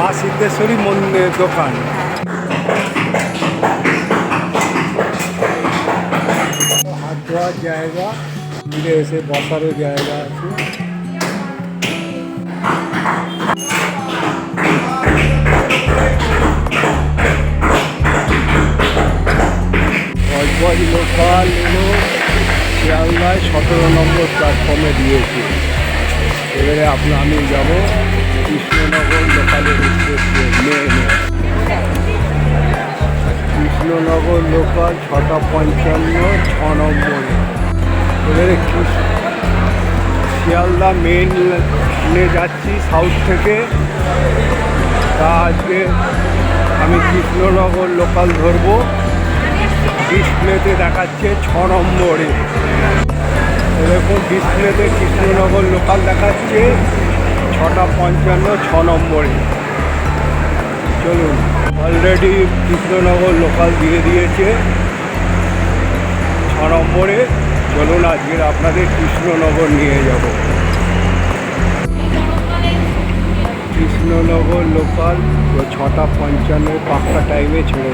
মা সিদ্ধেশ্বরী মন্দির দোকান। হাত ধোয়ার জায়গা ফিরে এসে বসারও জায়গা আছে। এলো, শিয়ালদায় সতেরো নম্বর প্ল্যাটফর্মে দিয়েছে। এবারে আপনি আমি যাব। মেনে কৃষ্ণনগর লোকাল ছটা পঞ্চান্ন ছ নম্বরে এবারে শিয়ালদা মেন লাইনে যাচ্ছি সাউথ থেকে তা আজকে আমি কৃষ্ণনগর লোকাল ধরবো ডিসপ্লেতে দেখাচ্ছে ছ নম্বরে এরকম ডিসপ্লেতে কৃষ্ণনগর লোকাল দেখাচ্ছে ছটা পঞ্চান্ন, ছ নম্বরে। চলুন অলরেডি কৃষ্ণনগর লোকাল দিয়ে দিয়েছে। ছ নম্বরে, চলুন আজকের আপনাদের কৃষ্ণনগর নিয়ে যাব। কৃষ্ণনগর লোকাল তো ছটা পঞ্চান্ন পাঁচটা টাইমে ছেড়ে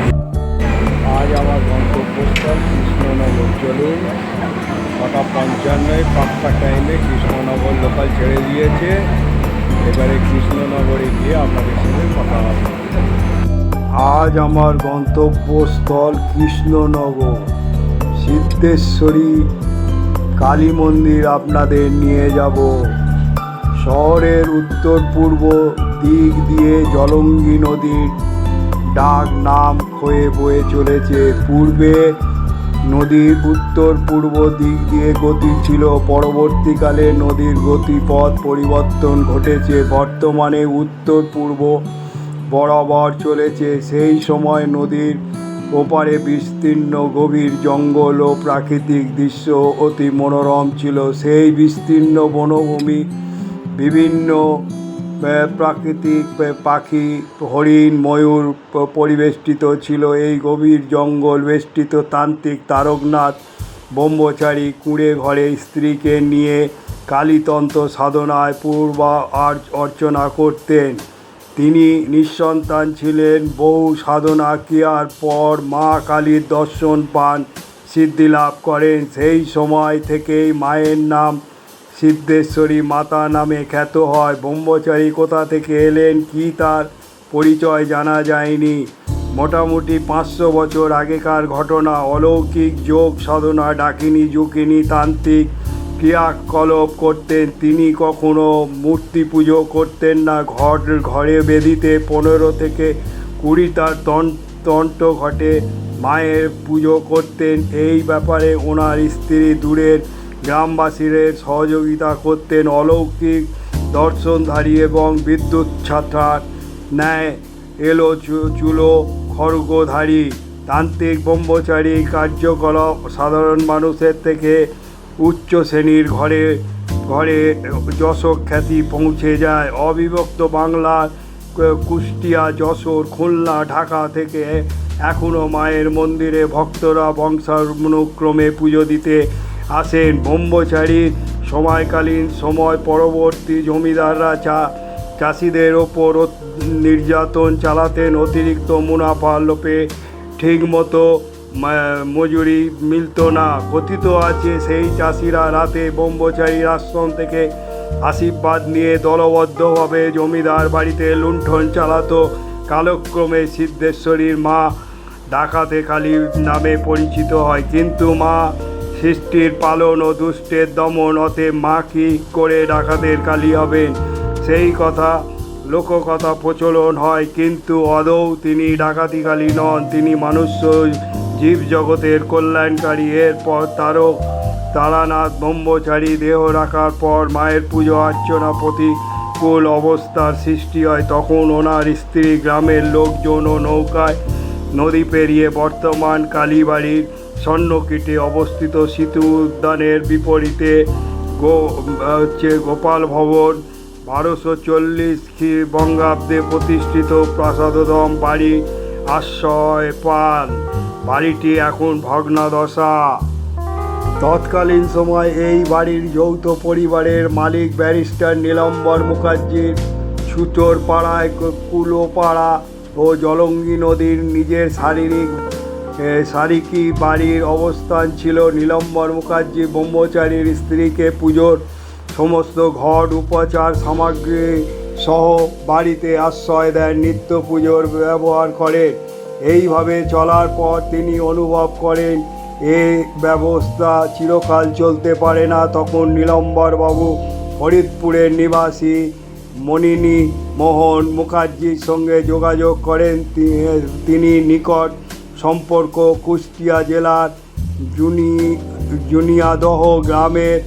আজ আমার গন্তব্যস্থল কৃষ্ণনগর। চলুন, ছটা পঞ্চান্নয় পাঁচটা টাইমে কৃষ্ণনগর লোকাল ছেড়ে দিয়েছে। এবারে কৃষ্ণনগরে গিয়ে আপনাদের সঙ্গে কথা হবে। আজ আমার গন্তব্যস্থল কৃষ্ণনগর। সিদ্ধেশ্বরী, কালী মন্দির আপনাদের নিয়ে যাব। শহরের উত্তর পূর্ব দিক দিয়ে জলঙ্গি নদীর ডাক নাম ক্ষয়ে বয়ে চলেছে। পূর্বে নদীর উত্তর পূর্ব দিক দিয়ে গতি ছিল। পরবর্তীকালে নদীর গতিপথ পরিবর্তন ঘটেছে। বর্তমানে উত্তর পূর্ব বরাবর চলেছে। সেই সময় নদীর ওপারে বিস্তীর্ণ গভীর জঙ্গল ও প্রাকৃতিক দৃশ্য অতি মনোরম ছিল। সেই বিস্তীর্ণ বনভূমি বিভিন্ন প্রাকৃতিক পাখি, হরিণ, ময়ূর পরিবেষ্টিত ছিল। এই গভীর জঙ্গল বেষ্টিত তান্ত্রিক তারকনাথ ব্রহ্মচারী কুঁড়ে ঘরে স্ত্রীকে নিয়ে কালীতন্ত্র সাধনায় পূর্বা আর- অর্চনা করতেন। তিনি নিঃসন্তান ছিলেন। বহু সাধনা ক্রিয়ার পর মা কালীর দর্শন পান, সিদ্ধি লাভ করেন। সেই সময় থেকেই মায়ের নাম সিদ্ধেশ্বরী মাতা নামে খ্যাত হয়। ব্রহ্মচারী কোথা থেকে এলেন? কি তার পরিচয় জানা যায়নি। মোটামুটি পাঁচশো বছর আগেকার ঘটনা, অলৌকিক যোগ সাধনা, ডাকিনি জুকিনী তান্ত্রিক ক্রিয়াকলাপ করতেন। তিনি কখনো মূর্তি পুজো করতেন না। ঘর, ঘরে বেদিতে পনেরো থেকে কুড়িটা তন- তন্ত্র ঘটে মায়ের পুজো করতেন। এই ব্যাপারে ওনার স্ত্রী দূরের গ্রামবাসীদের সহযোগিতা করতেন অলৌকিক দর্শনধারী এবং বিদ্যুৎ ছাত্রার ন্যায় এলো চুলো খড়গধারী তান্ত্রিক ব্রহ্মচারী কার্যকলাপ সাধারণ মানুষের থেকে উচ্চ শ্রেণির ঘরে ঘরে যশোর খ্যাতি পৌঁছে যায়। অবিভক্ত বাংলার কুষ্টিয়া, যশোর, খুলনা, ঢাকা থেকে এখনও মায়ের মন্দিরে ভক্তরা বংশানুক্রমে পুজো দিতে আসেন ব্রহ্মচারীর সময়কালীন, সময় পরবর্তী জমিদাররা চা, চাষিদের ওপর নির্যাতন চালাতেন, অতিরিক্ত মুনাফা লোপে ঠিকমতো মজুরি মিলত না। কথিত আছে সেই চাষিরা রাতে ব্রহ্মচারীর আশ্রম থেকে আশীর্বাদ নিয়ে দলবদ্ধভাবে জমিদার বাড়িতে লুণ্ঠন চালাতো। কালক্রমে সিদ্ধেশ্বরীর মা ডাকাতে কালী নামে পরিচিত হয়। কিন্তু মা সৃষ্টির পালন ও দুষ্টের দমন অতে মা কি করে ডাকাতের কালী হবেন সেই কথা, লোককথা প্রচলন হয়, কিন্তু আদৌ তিনি ডাকাতিকালী নন। তিনি মানুষ মানুষ্য, জীবজগতের কল্যাণকারী। এরপর তারও তারানাথ ব্রহ্মচারী দেহ রাখার পর মায়ের পুজো, অর্চনা, প্রতিকূল অবস্থার সৃষ্টি হয়। তখন ওনার স্ত্রী, গ্রামের লোকজন ও নৌকায় নদী পেরিয়ে বর্তমান কালীবাড়ির স্বর্ণকীটে অবস্থিত সিতু উদ্যানের বিপরীতে গো, হচ্ছে গোপাল ভবন, বারোশো চল্লিশ বঙ্গাব্দে প্রতিষ্ঠিত প্রাসাদদম বাড়ি আশ্রয় পান। বাড়িটি এখন ভগ্নাদশা। তৎকালীন সময় এই বাড়ির যৌথ পরিবারের মালিক ব্যারিস্টার নীলম্বর মুখার্জির ছোট সুচরপাড়ায় কু- কুলোপাড়া ও জলঙ্গি নদীর নিজের শারীরিক এ, শারিকি বাড়ির অবস্থান ছিল? নীলম্বর মুখার্জি ব্রহ্মচারীর স্ত্রীকে পুজোর সমস্ত ঘট উপচার সামগ্রী সহ বাড়িতে আশ্রয় দেন নিত্য পুজোর ব্যবহার করেন। এইভাবে চলার পর তিনি অনুভব করেন এ ব্যবস্থা চিরকাল চলতে পারে না। তখন নীলম্বর বাবু ফরিদপুরের নিবাসী মনিনী মোহন মুখার্জির সঙ্গে যোগাযোগ করেন তিনি নিকট সম্পর্ক কুষ্টিয়া জেলার জুনি, জুনিয়াদহ গ্রামের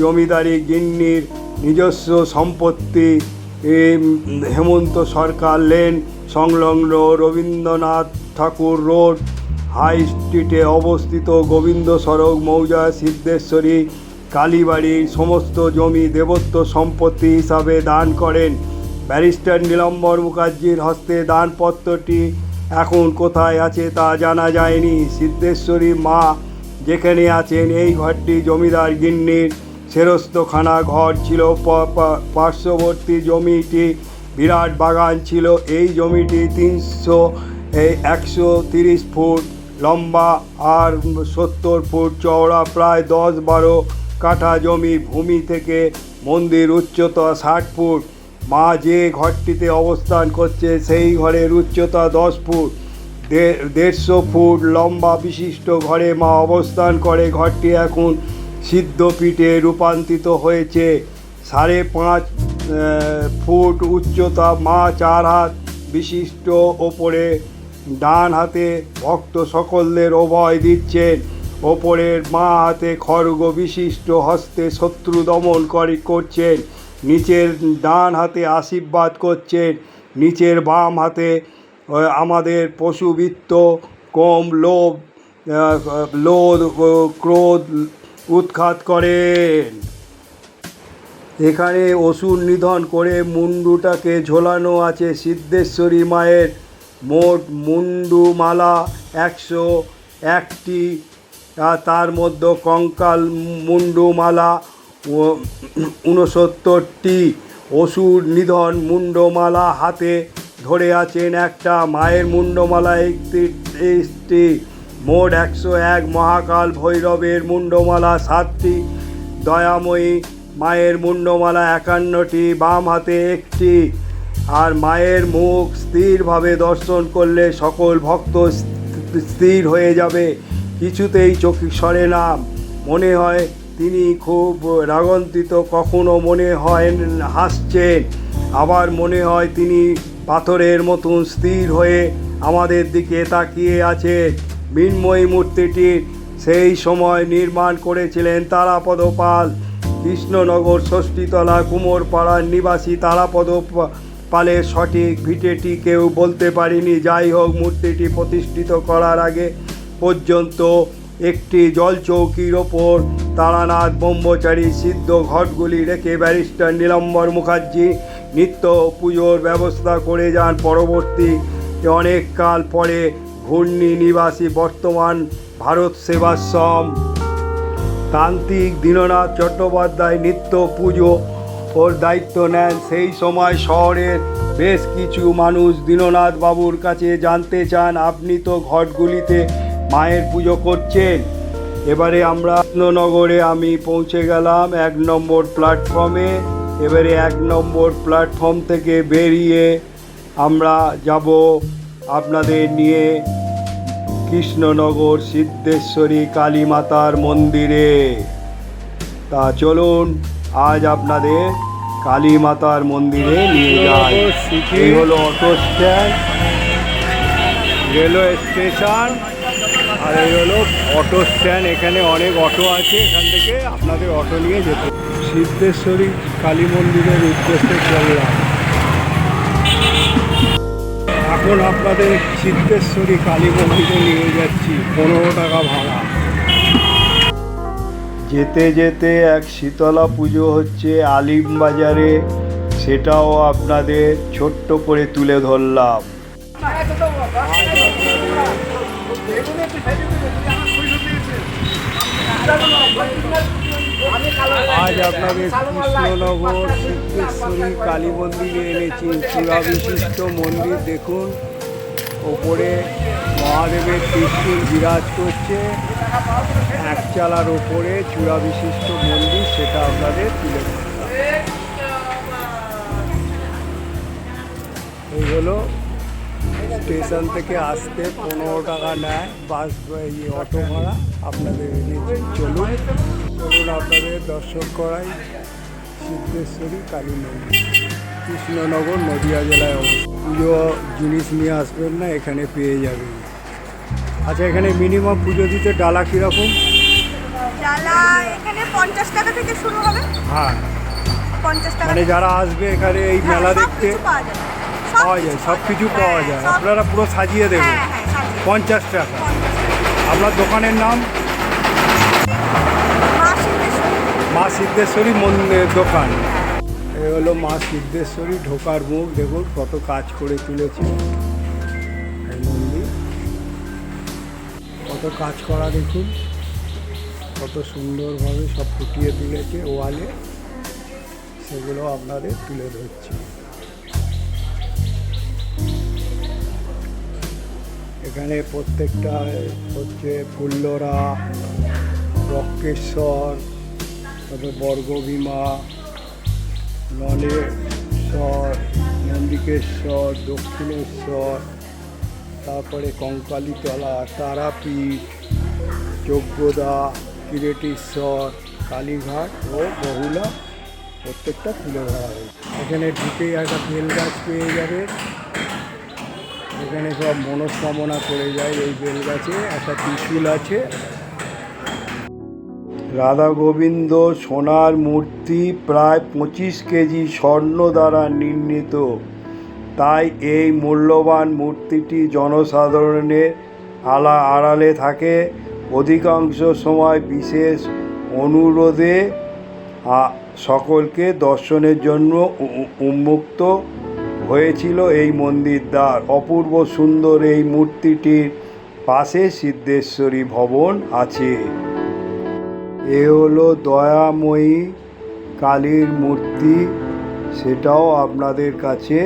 জমিদারি গিন্নির নিজস্ব সম্পত্তি। হেমন্ত সরকার লেন সংলগ্ন রবীন্দ্রনাথ ঠাকুর রোড, হাই স্ট্রিটে অবস্থিত গোবিন্দ সড়ক, মৌজা সিদ্ধেশ্বরী কালীবাড়ির সমস্ত জমি দেবত্ব সম্পত্তি হিসাবে দান করেন। ব্যারিস্টার নীলম্বর মুখার্জির হস্তে দানপত্রটি এখন কোথায় আছে তা জানা যায়নি। সিদ্ধেশ্বরী মা যেখানে আছেন, এই ঘরটি জমিদার গিন্নির সেরস্তখানা ঘর ছিল। পার্শ্ববর্তী জমিটি বিরাট বাগান ছিল। এই জমিটি তিনশো একশো তিরিশ ফুট লম্বা আর সত্তর ফুট চওড়া, প্রায় দশ বারো কাঠা জমি ভূমি থেকে মন্দির উচ্চতা ষাট ফুট। মা যে ঘরটিতে অবস্থান করছে, সেই ঘরের উচ্চতা দশ ফুট। দেড়শো ফুট লম্বা বিশিষ্ট ঘরে মা অবস্থান করে। ঘরটি এখন সিদ্ধপীঠে রূপান্তরিত হয়েছে। সাড়ে পাঁচ ফুট উচ্চতা। মা চার হাত বিশিষ্ট ওপরে ডান হাতে ভক্ত সকলদের অভয় দিচ্ছেন। ওপরের মা হাতে খড়গ বিশিষ্ট হস্তে শত্রু দমন করে, করছেন। নিচের ডান হাতে আশীর্বাদ করছেন নিচের বাম হাতে আমাদের পশুবৃত্ত, কম লোভ লোধ ক্রোধ উৎখাত করেন এখানে অসুর নিধন করে মুন্ডুটাকে ঝোলানো আছে সিদ্ধেশ্বরী মায়ের। মোট মুন্ডু মালা একশো একটি তার মধ্যে কঙ্কাল মুন্ডু মালা ঊনসত্তরটি অসুর নিধন মুন্ডমালা হাতে ধরে আছেন একটা মায়ের মুন্ডমালা একত্রিশটি মোট একশো এক মহাকাল ভৈরবের মুন্ডমালা, সাতটি দয়াময়ী মায়ের মুন্ডমালা, একান্নটি বাম হাতে একটি। আর মায়ের মুখ স্থিরভাবে দর্শন করলে সকল ভক্ত স্থির হয়ে যাবে, কিছুতেই চোখ সরে না। মনে হয় তিনি খুব রাগন্তিত কখনো মনে হয় হাসছেন আবার মনে হয় তিনি পাথরের মতন স্থির হয়ে আমাদের দিকে তাকিয়ে আছে। মৃন্ময়ী মূর্তিটির সেই সময় নির্মাণ করেছিলেন তারাপদ পাল কৃষ্ণনগর ষষ্ঠীতলা কুমোরপাড়ার নিবাসী তারাপদ পালের সঠিক ভিটেটি কেউ বলতে পারিনি। যাই হোক, মূর্তিটি প্রতিষ্ঠিত করার আগে পর্যন্ত একটি জলচৌকির ওপর তারানাথ ব্রহ্মচারী সিদ্ধ ঘটগুলি রেখে ব্যারিস্টার নীলম্বর মুখার্জি নিত্য পুজোর ব্যবস্থা করে যান পরবর্তী অনেক কাল পরে ঘূর্ণি নিবাসী বর্তমান ভারত সেবাশ্রম। তান্ত্রিক দীননাথ চট্টোপাধ্যায় নিত্য পুজো ওর দায়িত্ব নেন। সেই সময় শহরের বেশ কিছু মানুষ দীননাথ বাবুর কাছে জানতে চান, আপনি তো ঘটগুলিতে মায়ের পুজো করছেন। এবারে আমরা কৃষ্ণনগরে আমি পৌঁছে গেলাম এক নম্বর প্ল্যাটফর্মে এবারে এক নম্বর প্ল্যাটফর্ম থেকে বেরিয়ে আমরা যাব আপনাদের নিয়ে কৃষ্ণনগর সিদ্ধেশ্বরী কালী মাতার মন্দিরে। তা চলুন, আজ আপনাদের কালী মাতার মন্দিরে নিয়ে যাই। এই হলো অটো স্ট্যান্ড, রেলওয়ে স্টেশন। আর এই হলো অটো স্ট্যান্ড এখানে অনেক অটো আছে, এখান থেকে আপনাদের অটো নিয়ে যেতে সিদ্ধেশ্বরী কালী মন্দিরের উদ্দেশ্যে চললাম। এখন আপনাদের সিদ্ধেশ্বরী কালী মন্দিরে নিয়ে যাচ্ছি, পনেরো টাকা ভাড়া। যেতে যেতে এক শীতলা পুজো হচ্ছে, আলিম বাজারে সেটাও আপনাদের ছোট্ট করে তুলে ধরলাম। আজ আপনাদের কৃষ্ণনগর সিদ্ধেশ্বরী কালী মন্দিরে এনেছি চূড়া বিশিষ্ট মন্দির। দেখুন, ওপরে মহাদেবের ত্রিশূল বিরাজ করছে। একচালার ওপরে চূড়া বিশিষ্ট মন্দির, সেটা আপনাদের তুলে এই হলো স্টেশন থেকে আসতে পনেরো টাকা নেয় বাস এই অটো ভাড়া। আপনাদের চলুন। চলুন আপনাদের দর্শন করাই সিদ্ধেশ্বরী কালী মন্দির। কৃষ্ণনগর নদিয়া জেলায় অবস্থিত। পুজো জিনিস নিয়ে আসবেন না এখানে পেয়ে যাবেন। আচ্ছা এখানে মিনিমাম পুজো দিতে ডালা কীরকম? ডালা এখানে পঞ্চাশ টাকা থেকে শুরু হবে। হ্যাঁ। পঞ্চাশ টাকা মানে যারা আসবে এখানে এই হ্যাঁ, মেলা দেখতে পাওয়া যায় পাওয়া যায় সব কিছু পাওয়া যায়। হ্যাঁ, আপনারা পুরো সাজিয়ে দেবেন। হ্যাঁ হ্যাঁ সব কিছু। পঞ্চাশ টাকা। আপনার দোকানের নাম? মা সিদ্ধেশ্বরী। দোকান। এ হলো মা সিদ্ধেশ্বরী ঢোকার মুখ দেখুন কত কাজ করে তুলেছে। মন্দির। কত কাজ করা দেখুন। কত সুন্দরভাবে সব ফুটিয়ে তুলেছে ওয়ালে। সেগুলো আপনাদের তুলে ধরছি। এখানে প্রত্যেকটা, হচ্ছে ফুল্লরা রক্কেশ্বর তারপরে বর্গভীমা, নলেশ্বর, নন্দিকেশ্বর, দক্ষিণেশ্বর, তারপরে কঙ্কালীতলা, তারাপীঠ, যজ্ঞদা, কিরেটেশ্বর, কালীঘাট ও বহুলা প্রত্যেকটা তুলে ধরা হয়েছে। এখানে ঢুকেই একটা বেল গাছ পেয়ে যাবে। এখানে সব মনস্কামনা করে যায় এই বেল গাছে একটা ত্রিশূল আছে। রাধা গোবিন্দ সোনার মূর্তি প্রায় পঁচিশ কেজি স্বর্ণ দ্বারা নির্মিত তাই এই মূল্যবান মূর্তিটি জনসাধারণের আলা আড়ালে থাকে। অধিকাংশ সময় বিশেষ অনুরোধে সকলকে দর্শনের জন্য উন্মুক্ত হয়েছিল এই মন্দির দ্বার অপূর্ব সুন্দর এই মূর্তিটির পাশে সিদ্ধেশ্বরী ভবন আছে। এ হলো দয়াময়ী কালীর মূর্তি। সেটাও আপনাদের কাছে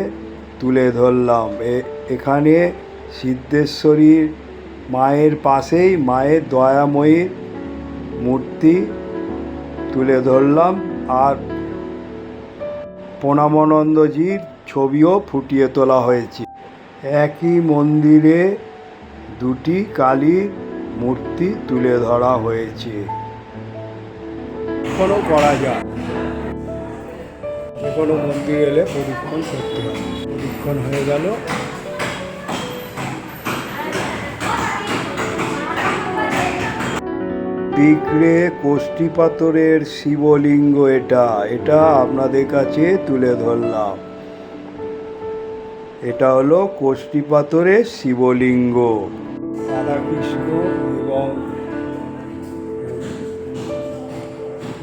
তুলে ধরলাম। এখানে সিদ্ধেশ্বরীর মায়ের পাশেই মায়ের দয়াময়ীর মূর্তি তুলে ধরলাম। আর প্রণামানন্দজির ছবিও ফুটিয়ে তোলা হয়েছে। একই মন্দিরে দুটি কালীর মূর্তি তুলে ধরা হয়েছে। এখনও করা যায়। যে কোনো মন্দির এলে পরীক্ষণ করতে হবে। পরীক্ষণ হয়ে গেল। দিগড়ে কোষ্ঠী পাথরের শিবলিঙ্গ এটা। এটা আপনাদের কাছে তুলে ধরলাম। এটা হলো কোষ্ঠী পাথরের শিবলিঙ্গ। রাধাকৃষ্ণ এবং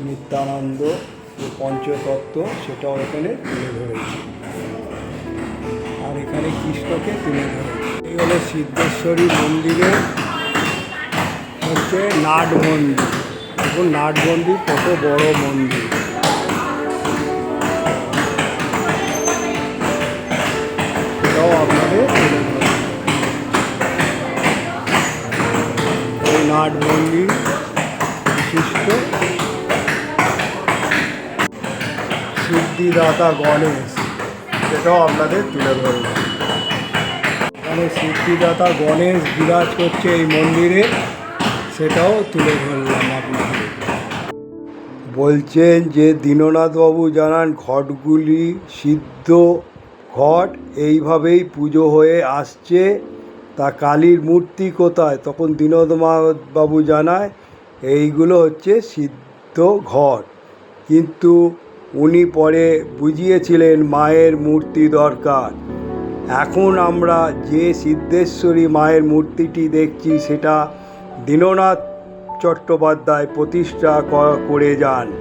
নিত্যানন্দ যে পঞ্চতত্ত্ব, সেটাও এখানে তুলে ধরেছে। আর এখানে কৃষ্ণকে তুলে ধরেছে। এই হলো সিদ্ধেশ্বরী মন্দিরে হচ্ছে নাট মন্দির। দেখুন, নাট মন্দির কত বড় মন্দির। সিদ্ধিদাতা গণেশ, সেটাও আপনাদের তুলে ধরব। এখানে সিদ্ধিদাতা গণেশ বিরাজ করছে এই মন্দিরে, সেটাও তুলে ধরলাম আপনাদের। বলছেন যে দীননাথবাবু জানান, ঘটগুলি সিদ্ধ ঘট, এইভাবেই পুজো হয়ে আসছে। তা কালীর মূর্তি কোথায়? তখন দীননাথবাবু জানায়, এইগুলো হচ্ছে সিদ্ধ ঘট। কিন্তু উনি পরে বুঝিয়েছিলেন মায়ের মূর্তি দরকার। এখন আমরা যে সিদ্ধেশ্বরী মায়ের মূর্তিটি দেখছি, সেটা দীননাথ চট্টোপাধ্যায় প্রতিষ্ঠা করে যান।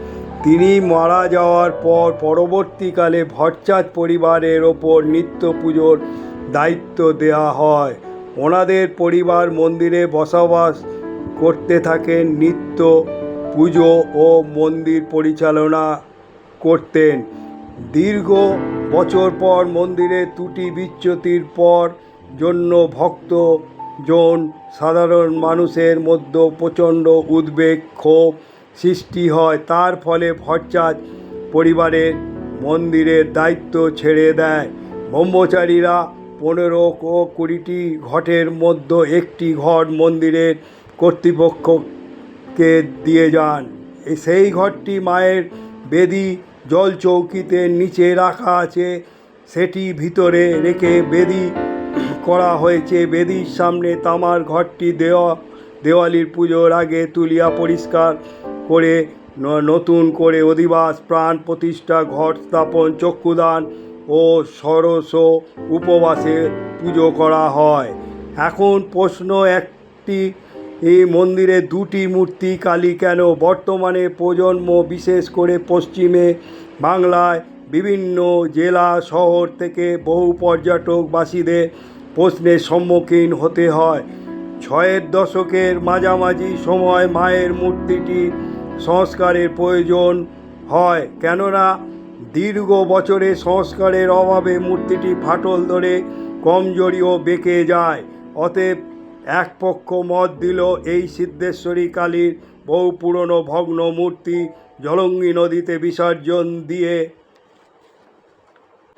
তিনি মারা যাওয়ার পর পরবর্তীকালে ভট্টাচ পরিবারের ওপর নিত্য পুজোর দায়িত্ব দেওয়া হয়। ওনাদের পরিবার মন্দিরে বসবাস করতে থাকেন নিত্য পুজো ও মন্দির পরিচালনা করতেন। দীর্ঘ বছর পর মন্দিরে ত্রুটি বিচ্যুতির পর জন্য ভক্তজন সাধারণ মানুষের মধ্যে প্রচণ্ড উদ্বেগ, ক্ষোভ সৃষ্টি হয়। তার ফলে ভট্টাচ পরিবারের মন্দিরের দায়িত্ব ছেড়ে দেয়। ব্রহ্মচারীরা পনেরো ও কুড়িটি ঘটের মধ্যে একটি ঘট মন্দিরের কর্তৃপক্ষকে দিয়ে যান। সেই ঘরটি মায়ের বেদি জল চৌকিতে নিচে রাখা আছে। সেটি ভিতরে রেখে বেদি করা হয়েছে। বেদির সামনে তামার ঘরটি দেওয়া, দেওয়ালির পুজোর আগে তুলিয়া পরিষ্কার করে নতুন করে অধিবাস, প্রাণ প্রতিষ্ঠা, ঘট স্থাপন, চক্ষুদান ও সরস উপবাসে পুজো করা হয়। এখন প্রশ্ন একটি এই মন্দিরে দুটি মূর্তি কালী কেন? বর্তমানে প্রজন্ম বিশেষ করে পশ্চিমে বাংলায় বিভিন্ন জেলা, শহর থেকে বহু পর্যটকবাসীদের প্রশ্নের সম্মুখীন হতে হয়। ছয়ের দশকের মাঝামাঝি সময় মায়ের মূর্তিটি সংস্কারের প্রয়োজন হয়। কেননা, দীর্ঘ বছরের সংস্কারের অভাবে মূর্তিটি ফাটল ধরে কমজোরি ও বেঁকে যায়। অতএব এক পক্ষ মত দিল এই সিদ্ধেশ্বরী কালীর বহু পুরনো ভগ্ন মূর্তি জলঙ্গি নদীতে বিসর্জন দিয়ে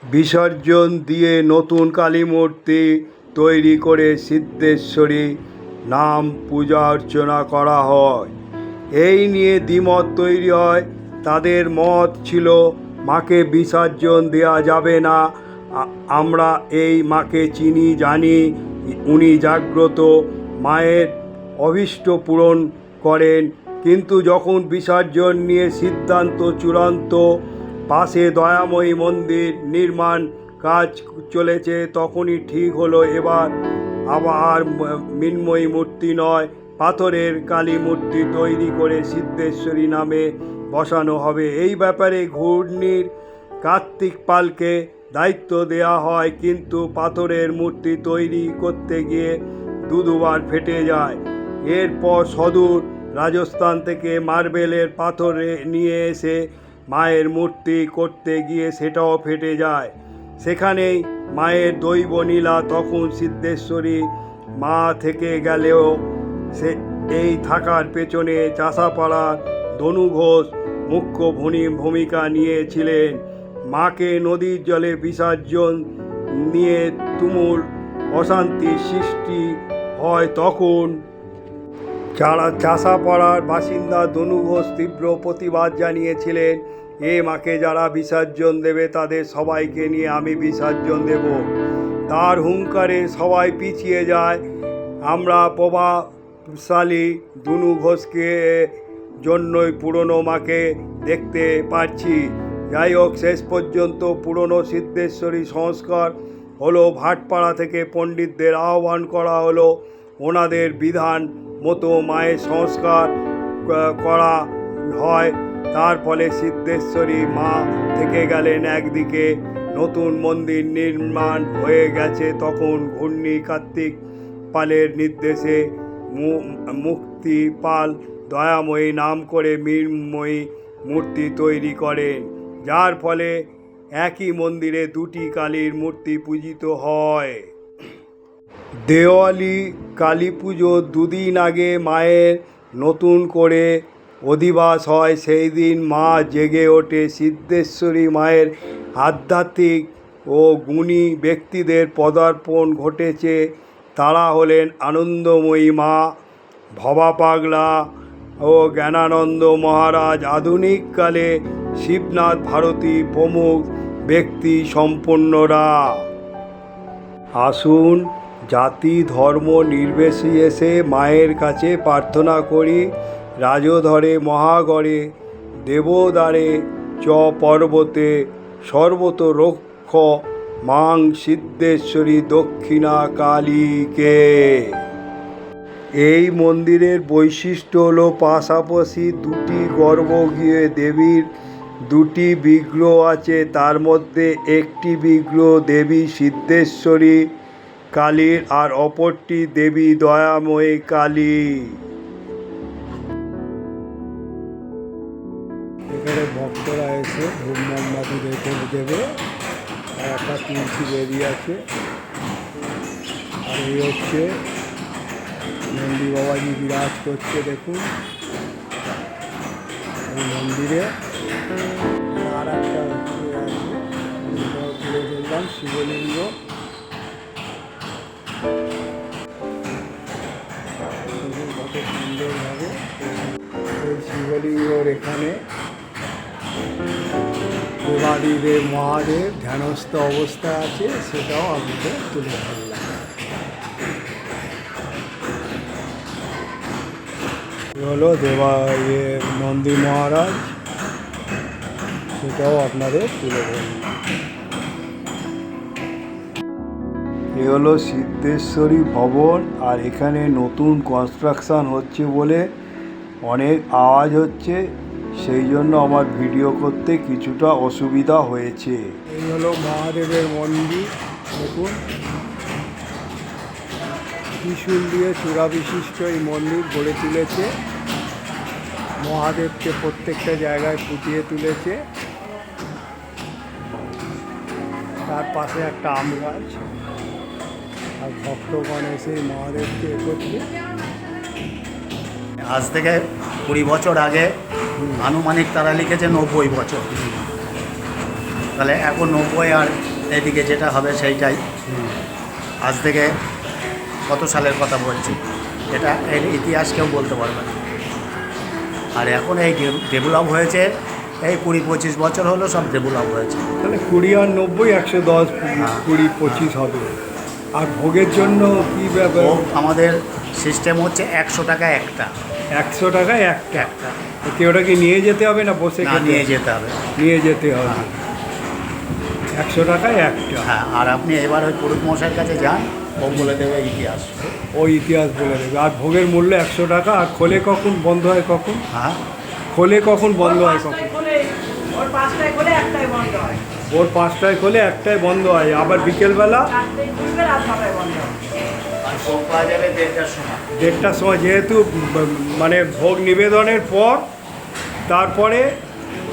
বিসর্জন দিয়ে নতুন কালী মূর্তি তৈরি করে সিদ্ধেশ্বরী নাম পূজা অর্চনা করা হয়। এই নিয়ে দ্বিমত তৈরি হয়। তাদের মত ছিল, মাকে বিসর্জন দেওয়া যাবে না। আমরা এই মাকে চিনি, জানি উনি জাগ্রত, মায়ের অভীষ্ট পূরণ করেন। কিন্তু যখন বিসর্জন নিয়ে সিদ্ধান্ত চূড়ান্ত, পাশে দয়াময়ী মন্দির নির্মাণ কাজ চলেছে, তখনই ঠিক হলো, এবার আবার মৃন্ময়ী মূর্তি নয়, পাথরের কালী মূর্তি তৈরি করে সিদ্ধেশ্বরী নামে বসানো হবে। এই ব্যাপারে ঘূর্ণির কার্তিক পালকে দায়িত্ব দেওয়া হয়, কিন্তু পাথরের মূর্তি তৈরি করতে গিয়ে দু দুবার ফেটে যায়। এরপর সদূর রাজস্থান থেকে মার্বেলের পাথরে নিয়ে এসে মায়ের মূর্তি করতে গিয়ে সেটাও ফেটে যায়। সেখানেই মায়ের দৈব নীলা তখন সিদ্ধেশ্বরী মা থেকে গেলেও সে এই থাকার পেছনে চাষাপাড়া ধনু ঘোষ মুখ্য ভূমি ভূমিকা নিয়েছিলেন। মাকে নদীর জলে বিসর্জন নিয়ে তুমুল অশান্তির সৃষ্টি হয় তখন। যারা চাষাপাড়ার বাসিন্দা দনু ঘোষ তীব্র প্রতিবাদ জানিয়েছিলেন, এ মাকে যারা বিসর্জন দেবে, তাদের সবাইকে নিয়ে আমি বিসর্জন দেব। তার হুঙ্কারে সবাই পিছিয়ে যায়। আমরা প্রভাবশালী দুনু ঘোষকে জন্যই পুরনো মাকে দেখতে পাচ্ছি যাই হোক শেষ পর্যন্ত পুরনো সিদ্ধেশ্বরী সংস্কার হলো ভাটপাড়া থেকে পণ্ডিতদের আহ্বান করা হলো। ওনাদের বিধান মতো মায়ের সংস্কার করা হয়। তার ফলে সিদ্ধেশ্বরী মা থেকে গেলেন একদিকে। নতুন মন্দির নির্মাণ হয়ে গেছে তখন ঘূর্ণি কার্তিক পালের নির্দেশে। মুক্তি পাল দয়াময়ী নাম করে মৃন্ময়ী মূর্তি তৈরি করেন। যার ফলে একই মন্দিরে দুটি কালীর মূর্তি পূজিত হয়। দেওয়ালি, কালী পুজো দুদিন আগে মায়ের নতুন করে অধিবাস হয়। সেই দিন মা জেগে ওঠে সিদ্ধেশ্বরী মায়ের আধ্যাত্মিক ও গুণী ব্যক্তিদের পদার্পণ ঘটেছে। তারা হলেন আনন্দময়ী মা ভবা পাগলা ও জ্ঞানানন্দ মহারাজ। আধুনিককালে শিবনাথ ভারতী প্রমুখ ব্যক্তি সম্পন্নরা আসুন জাতি, ধর্ম নির্বিশেষে মায়ের কাছে প্রার্থনা করি। রাজধরে মহাগড়ে দেবদারে, চ পর্বতে সর্বত রক্ষ মাং সিদ্ধেশ্বরী দক্ষিণা কালীকে এই মন্দিরের বৈশিষ্ট্য হল পাশাপাশি দুটি গর্ভগৃহে দেবীর দুটি বিগ্রহ আছে, তার মধ্যে একটি বিগ্রহ দেবী সিদ্ধেশ্বরী কালীর আর অপরটি দেবী দয়াময়ী কালী আছে ধূপ মোমবাতি দেবে। আর একটা তুলসী বেরিয়ে আছে। আর এই হচ্ছে নন্দী বাবাজি বিরাজ করছে, দেখুন। মন্দিরে। আর একটা তুলে ধরলাম শিবলিঙ্গ কত সুন্দরভাবে এই শিবলিঙ্গর এখানে। দেবাদিদেব মহাদেব ধ্যানস্থ অবস্থায় আছে, সেটাও আপনাদের তুলে ধরলাম। হলো দেবা ইয়ে নন্দী মহারাজ। সেটাও আপনাদের তুলে ধরলাম এ হলো সিদ্ধেশ্বরী ভবন আর এখানে নতুন কনস্ট্রাকশন হচ্ছে বলে অনেক আওয়াজ হচ্ছে। সেই জন্য আমার ভিডিও করতে কিছুটা অসুবিধা হয়েছে। এই হলো মহাদেবের মন্দির দেখুন। ত্রিশূল দিয়ে চূড়া বিশিষ্ট এই মন্দির গড়ে তুলেছে। মহাদেবকে প্রত্যেকটা জায়গায় ফুটিয়ে তুলেছে। তার পাশে একটা আম গাছ। আর ভক্তগণ এসে মহাদেবকে করছে আজ থেকে কুড়ি বছর আগে আনুমানিক তারা লিখেছে নব্বই বছর। তাহলে এখন নব্বই আর এদিকে যেটা হবে সেইটাই। আজ থেকে কত সালের কথা বলছি? এটা এর ইতিহাস কেউ বলতে পারবে না। আর এখন এই ডেভেলপ হয়েছে এই কুড়ি পঁচিশ বছর হলো সব ডেভেলপ হয়েছে। তাহলে কুড়ি আর নব্বই একশো দশ কুড়ি পঁচিশ হবে। আর ভোগের জন্য কী ব্যাপার? আমাদের সিস্টেম হচ্ছে একশো টাকা একটা। একশো টাকায় একটা। একটা। কি ওটা কি নিয়ে যেতে হবে না বসে না নিয়ে যেতে হবে। নিয়ে যেতে হবে। একশো টাকায় একটা। হ্যাঁ আর আপনি এবার ওই পুরুষ মশাইয়ের কাছে যান ও বলে দেবে ইতিহাস। ওই ইতিহাস বলে দেবে। আর ভোগের মূল্য একশো টাকা আর খোলে কখন বন্ধ হয় কখন? হ্যাঁ। খোলে কখন বন্ধ হয় কখন? পাঁচটায় খোলে ওর পাঁচটায় খোলে একটাই বন্ধ হয়। ওর পাঁচটায় খোলে একটায় বন্ধ হয় আবার বিকেলবেলা? হয়। দেড়টার সময়। যেহেতু মানে ভোগ নিবেদনের পর তারপরে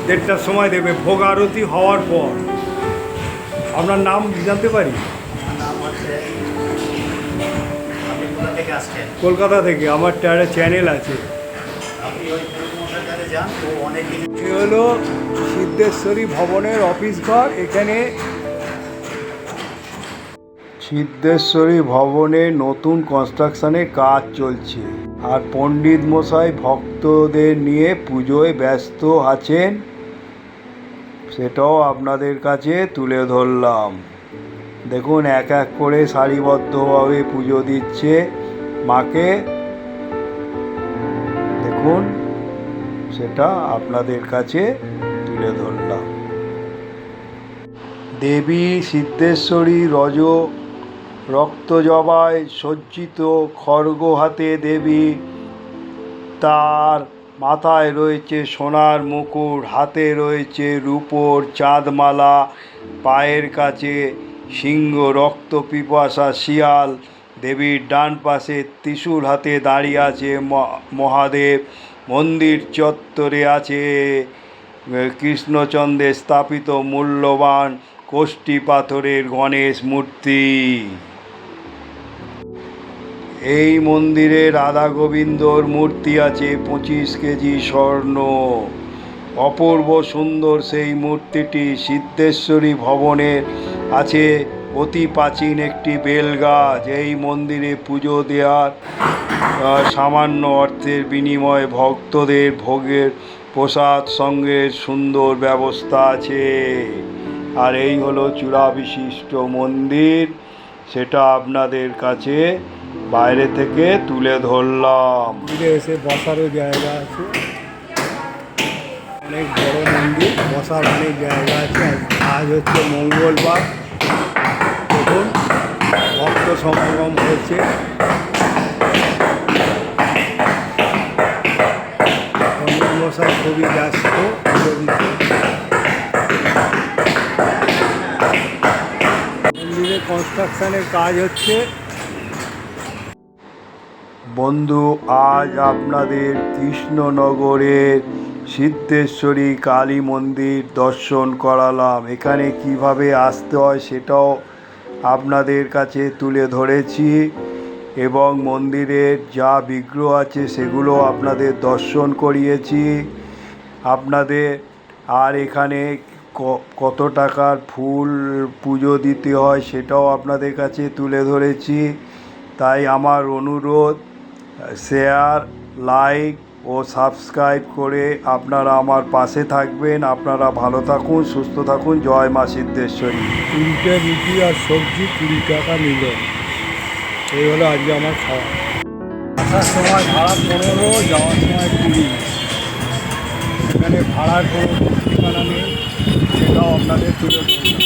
দেড়টার সময় দেবে ভোগ আরতি হওয়ার পর। আপনার নাম জানতে পারি? কলকাতা থেকে আমার একটা চ্যানেল আছে। যান ও অনেক হলো সিদ্ধেশ্বরী ভবনের অফিস ঘর, এখানে সিদ্ধেশ্বরী ভবনে নতুন কনস্ট্রাকশনের কাজ চলছে। আর পণ্ডিত মশাই ভক্তদের নিয়ে পুজোয় ব্যস্ত আছেন, সেটাও আপনাদের কাছে তুলে ধরলাম। দেখুন, এক এক করে সারিবদ্ধভাবে পুজো দিচ্ছে মাকে। সেটা আপনাদের কাছে তুলে ধরলাম। দেবী সিদ্ধেশ্বরী রজ রক্তজবায় সজ্জিত খড়গ হাতে দেবী, তার মাথায় রয়েছে সোনার মুকুট, হাতে রয়েছে রূপোর চাঁদমালা, পায়ের কাছে সিংহ রক্ত পিপাসা শিয়াল, দেবীর ডান পাশে ত্রিশূল হাতে দাঁড়িয়ে আছে মহাদেব। মন্দির চত্বরে আছে। আহ, কৃষ্ণচন্দ্রের স্থাপিত মূল্যবান কোষ্ঠী পাথরের গণেশ মূর্তি। এই মন্দিরে রাধা গোবিন্দর মূর্তি আছে পঁচিশ কেজি স্বর্ণ। অপূর্ব সুন্দর সেই মূর্তিটি সিদ্ধেশ্বরী ভবনের আছে। অতি প্রাচীন একটি বেলগাছ এই মন্দিরে পুজো দেওয়ার সামান্য অর্থের বিনিময়ে ভক্তদের ভোগের প্রসাদ সঙ্গে সুন্দর ব্যবস্থা আছে। আর এই হলো চূড়া বিশিষ্ট মন্দির। সেটা আপনাদের কাছে বাইরে থেকে তুলে ধরলাম। এসে বসারও জায়গা আছে। অনেক বড় মন্দির, বসার অনেক জায়গা আছে। আজ হচ্ছে মঙ্গলবার। ভক্ত সমাগম হয়েছে। মশাই খুবই ব্যস্ত মন্দিরে কনস্ট্রাকশনের কাজ হচ্ছে। বন্ধু, আজ আপনাদের কৃষ্ণনগরের সিদ্ধেশ্বরী কালী মন্দির দর্শন করালাম। এখানে কীভাবে আসতে হয় সেটাও আপনাদের কাছে তুলে ধরেছি। এবং মন্দিরের যা বিগ্রহ আছে সেগুলো আপনাদের দর্শন করিয়েছি। আপনাদের আর এখানে কত টাকার ফুল পুজো দিতে হয় সেটাও আপনাদের কাছে তুলে ধরেছি। তাই আমার অনুরোধ শেয়ার লাইক ও সাবস্ক্রাইব করে আপনারা আমার পাশে থাকবেন। আপনারা ভালো থাকুন, সুস্থ থাকুন। জয় মা সিদ্ধেশ্বরী। তিনটে রুটি আর সবজি কুড়ি টাকা নিল এই হলো আজকে আমার খাওয়া। আসার সময় ভাড়া পনেরো, যাওয়ার সময় কুড়ি। এখানে ভাড়ার কোনো ঠিকানা নেই, সেটাও আপনাদের তুলে ধরলাম